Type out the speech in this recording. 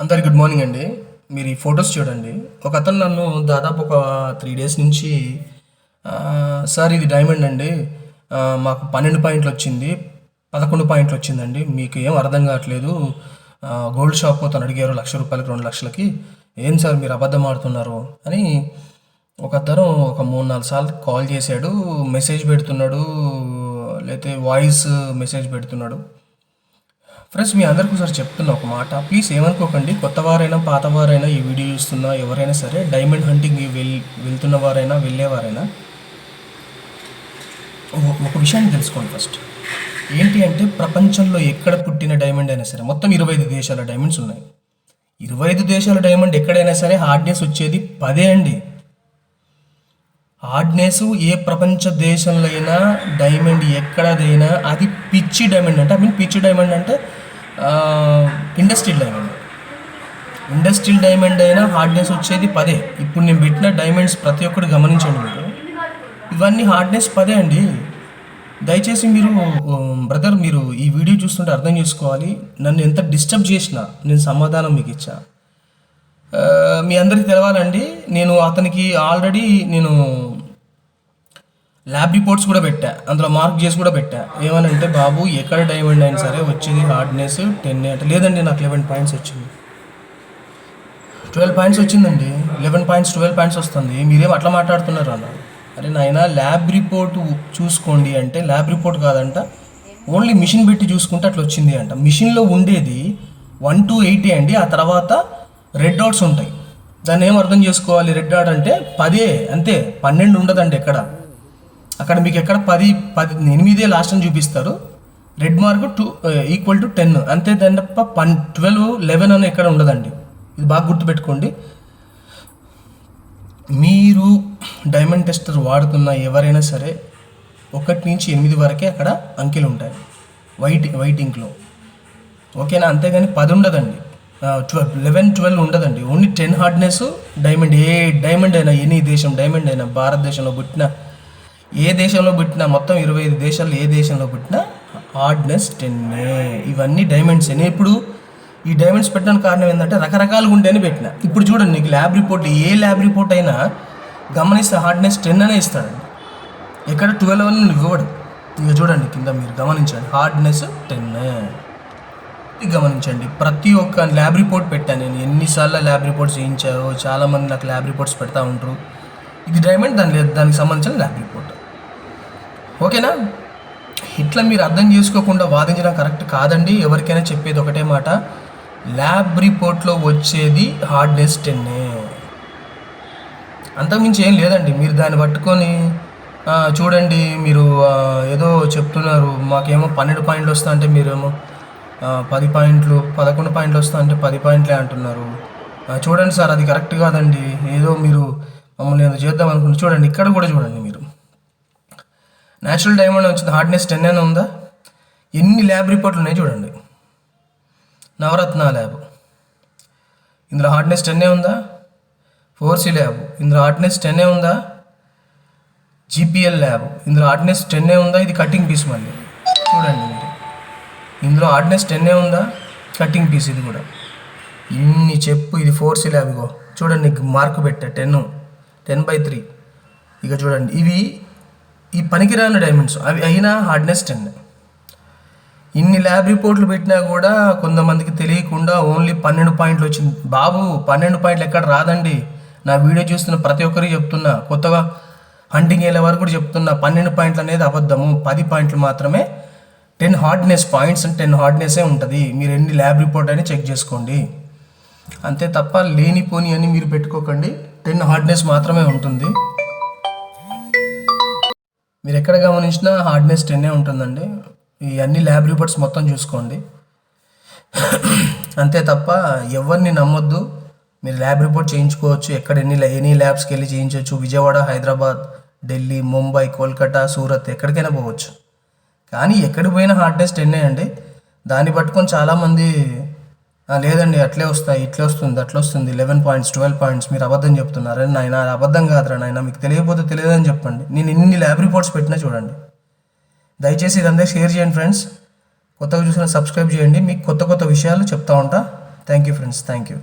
అందరు good morning అండి. మీరు ఈ ఫొటోస్ చూడండి. ఒక అతను నన్ను దాదాపు ఒక త్రీ డేస్ నుంచి సార్ ఇది డైమండ్ అండి. మాకు పన్నెండు పాయింట్లు వచ్చింది. పదకొండు పాయింట్లు వచ్చిందండి. మీకు ఏం అర్థం కావట్లేదు. గోల్డ్ షాప్ తను అడిగారు లక్ష రూపాయలకి రెండు లక్షలకి. ఏం సార్ మీరు అబద్ధం ఆడుతున్నారు? అని ఒక అతను ఒక మూడు నాలుగు సార్లు కాల్ చేశాడు. మెసేజ్ పెడుతున్నాడు. లేకపోతే వాయిస్ మెసేజ్ పెడుతున్నాడు. ఫ్రెండ్స్ మీ అందరికీ ఒకసారి చెప్తున్నా ఒక మాట. ప్లీజ్ ఏమనుకోకండి. కొత్త వారైనా పాత వారైనా ఈ వీడియో చూస్తున్నా ఎవరైనా సరే డైమండ్ హంటింగ్ వెళ్ వెళ్తున్న వారైనా వెళ్ళేవారైనా ఒక విషయాన్ని తెలుసుకోండి ఫస్ట్. ఏంటి అంటే ప్రపంచంలో ఎక్కడ పుట్టిన డైమండ్ అయినా సరే మొత్తం ఇరవై ఐదు దేశాల డైమండ్స్ ఉన్నాయి. ఇరవై ఐదు దేశాల డైమండ్ ఎక్కడైనా సరే హార్డ్నెస్ వచ్చేది పదే అండి. హార్డ్నెస్ ఏ ప్రపంచ దేశంలో అయినా డైమండ్ ఎక్కడదైనా అది పిచ్చి డైమండ్ అంటే ఐ మీన్ పిచ్చి డైమండ్ అంటే ఇండస్ట్రియల్ డైమండ్ ఇండస్ట్రియల్ డైమండ్ అయినా హార్డ్నెస్ వచ్చేది పదే. ఇప్పుడు నేను పెట్టిన డైమండ్స్ ప్రతి ఒక్కటి గమనించండి మీరు. ఇవన్నీ హార్డ్నెస్ పదే అండి. దయచేసి మీరు బ్రదర్ మీరు ఈ వీడియో చూస్తుంటే అర్థం చేసుకోవాలి. నన్ను ఎంత డిస్టర్బ్ చేసినా నేను సమాధానం మీకు ఇచ్చా. మీ అందరికీ తెలవాలండి. నేను అతనికి ఆల్రెడీ నేను ల్యాబ్ రిపోర్ట్స్ కూడా పెట్టా. అందులో మార్క్ చేసి కూడా పెట్టా. ఏమనంటే బాబు ఎక్కడ డైమండ్ అయినా సరే వచ్చేది హార్డ్నెస్ టెన్ అంటే లేదండి నాకు లెవెన్ పాయింట్స్ వచ్చింది. ట్వెల్వ్ పాయింట్స్ వచ్చిందండి. లెవెన్ పాయింట్స్ ట్వెల్వ్ పాయింట్స్ వస్తుంది. మీరేం అట్లా మాట్లాడుతున్నారు అన్నారు అరే నాయన ల్యాబ్ రిపోర్ట్ చూసుకోండి అంటే ల్యాబ్ రిపోర్ట్ కాదంట. ఓన్లీ మిషన్ పెట్టి చూసుకుంటే అట్లా వచ్చింది అంట. మిషన్లో ఉండేది వన్ టు ఎయిటీ అండి. ఆ తర్వాత రెడ్ డాట్స్ ఉంటాయి. దాన్ని ఏం అర్థం చేసుకోవాలి? రెడ్ డాట్ అంటే పదే అంతే పన్నెండు ఉండదండి ఎక్కడ. అక్కడ మీకు ఎక్కడ పది పది ఎనిమిదే లాస్ట్ అని చూపిస్తారు. Red mark two equal to ten అంతే దాని తప్ప పన్ ట్వెల్వ్ లెవెన్ అని ఎక్కడ ఉండదండి. ఇది బాగా గుర్తుపెట్టుకోండి. మీరు డైమండ్ టెస్టర్ వాడుతున్న ఎవరైనా సరే ఒకటి నుంచి ఎనిమిది వరకే అక్కడ అంకెలు ఉంటాయి. వైట్ వైటింగ్లో ఓకేనా? అంతేగాని పది ఉండదండి. ట్వెల్వ్ లెవెన్ ట్వెల్వ్ ఉండదండి. ఓన్లీ టెన్ హార్డ్నెస్ డైమండ్ ఏ డైమండ్ అయినా ఎనీ దేశం డైమండ్ అయినా భారతదేశంలో పుట్టిన ఏ దేశంలో పుట్టినా మొత్తం ఇరవై ఐదు దేశాల్లో ఏ దేశంలో పుట్టినా హార్డ్నెస్ టెన్నే. ఇవన్నీ డైమండ్స్ నేను ఇప్పుడు ఈ డైమండ్స్ పెట్టడానికి కారణం ఏంటంటే రకరకాలుగా ఉండేని పెట్టిన. ఇప్పుడు చూడండి నీకు ల్యాబ్ రిపోర్ట్ ఏ ల్యాబ్ రిపోర్ట్ అయినా గమనిస్తే హార్డ్నెస్ టెన్ అనే ఇస్తాడండి. ఎక్కడ ట్వెల్వ్ అని నువ్వు ఇవ్వడు. ఇక చూడండి కింద మీరు గమనించండి. హార్డ్నెస్ టెన్ ఇది గమనించండి. ప్రతి ఒక్క ల్యాబ్ రిపోర్ట్ పెట్టాను నేను. ఎన్నిసార్లు ల్యాబ్ రిపోర్ట్స్ చేయించారో చాలామంది నాకు ల్యాబ్ రిపోర్ట్స్ పెడతా ఉంటారు. ఇది డైమండ్ దాని దానికి సంబంధించిన ల్యాబ్ రిపోర్ట్ ఓకేనా? ఇట్లా మీరు అర్థం చేసుకోకుండా వాదించడం కరెక్ట్ కాదండి. ఎవరికైనా చెప్పేది ఒకటే మాట. ల్యాబ్ రిపోర్ట్లో వచ్చేది హార్డ్నెస్ టెన్నే అంతకుమించి ఏం లేదండి. మీరు దాన్ని పట్టుకొని చూడండి మీరు ఏదో చెప్తున్నారు. మాకేమో పన్నెండు పాయింట్లు వస్తా అంటే మీరేమో పది పాయింట్లు పదకొండు పాయింట్లు వస్తా అంటే పది పాయింట్లే అంటున్నారు. చూడండి సార్ అది కరెక్ట్ కాదండి. ఏదో మీరు మమ్మల్ని ఏదో చేద్దాం అనుకుంటే చూడండి ఇక్కడ కూడా చూడండి మీరు. న్యాచురల్ డైమండ్ వచ్చింది. హార్డ్నెస్ టెన్ అయినా ఉందా? ఎన్ని ల్యాబ్ రిపోర్ట్లు ఉన్నాయి చూడండి. నవరత్న ల్యాబ్ ఇందులో హార్డ్నెస్ టెన్నే ఉందా? ఫోర్సీ ల్యాబ్ ఇందులో హార్డ్నెస్ టెన్నే ఉందా? జీపీఎల్ ల్యాబ్ ఇందులో హార్డ్నెస్ టెన్నే ఉందా? ఇది కటింగ్ పీస్ మళ్ళీ. చూడండి మీరు. ఇందులో హార్డ్నెస్ టెన్నే ఉందా? కటింగ్ పీస్ ఇది కూడా. ఇన్ని చెప్పు ఇది ఫోర్ సి ల్యాబ్ ఇగో. చూడండి మార్క్ పెట్టా. టెన్ టెన్ బై త్రీ ఇక చూడండి. ఇవి ఈ పనికిరాని డైమండ్స్ అవి అయినా హార్డ్నెస్ టెన్ ఇన్ని ల్యాబ్ రిపోర్ట్లు పెట్టినా కూడా కొంతమందికి తెలియకుండా ఓన్లీ పన్నెండు పాయింట్లు వచ్చింది. బాబు పన్నెండు పాయింట్లు ఎక్కడ రాదండి? నా వీడియో చూస్తున్న ప్రతి ఒక్కరికి చెప్తున్నా. కొత్తగా హంటింగ్ వెళ్ళే వరకు కూడా చెప్తున్నా. పన్నెండు పాయింట్లు అనేది అబద్ధము. పది పాయింట్లు మాత్రమే. Ten hardness points and ten హార్డ్నెస్సే ఉంటుంది. మీరు ఎన్ని ల్యాబ్ రిపోర్ట్ అని చెక్ చేసుకోండి. అంతే తప్ప లేనిపోని అని మీరు పెట్టుకోకండి. టెన్ హార్డ్నెస్ మాత్రమే ఉంటుంది. మీరు ఎక్కడ గమనించినా హార్డ్నెస్ టెన్నే ఉంటుందండి. ఈ అన్ని ల్యాబ్ రిపోర్ట్స్ మొత్తం చూసుకోండి. అంతే తప్ప ఎవరిని నమ్మొద్దు. మీరు ల్యాబ్ రిపోర్ట్ చేయించుకోవచ్చు. ఎక్కడ ఎన్ని ఎనీ ల్యాబ్స్కి వెళ్ళి చేయించవచ్చు విజయవాడ హైదరాబాద్ ఢిల్లీ ముంబై కోల్కతా సూరత్ ఎక్కడికైనా పోవచ్చు. కానీ ఎక్కడికి పోయినా హార్డ్నెస్ టెన్నే అండి. దాన్ని పట్టుకొని చాలామంది లేదండి అట్లే వస్తాయి ఇట్లే వస్తుంది అట్లా వస్తుంది లెవెన్ పాయింట్స్ ట్వెల్వ్ పాయింట్స్ మీరు అబద్ధం చెప్తున్నారు. అని నాయన అబద్ధం కాదురా నాయన మీకు తెలియకపోతే తెలియదని చెప్పండి. నేను ఇన్ని ల్యాబ్ రిపోర్ట్స్ పెట్టినా చూడండి. దయచేసి ఇదంతా షేర్ చేయండి ఫ్రెండ్స్. కొత్తగా చూసిన సబ్స్క్రైబ్ చేయండి. మీకు కొత్త కొత్త విషయాలు చెప్తా ఉంటా. Thank you friends thank you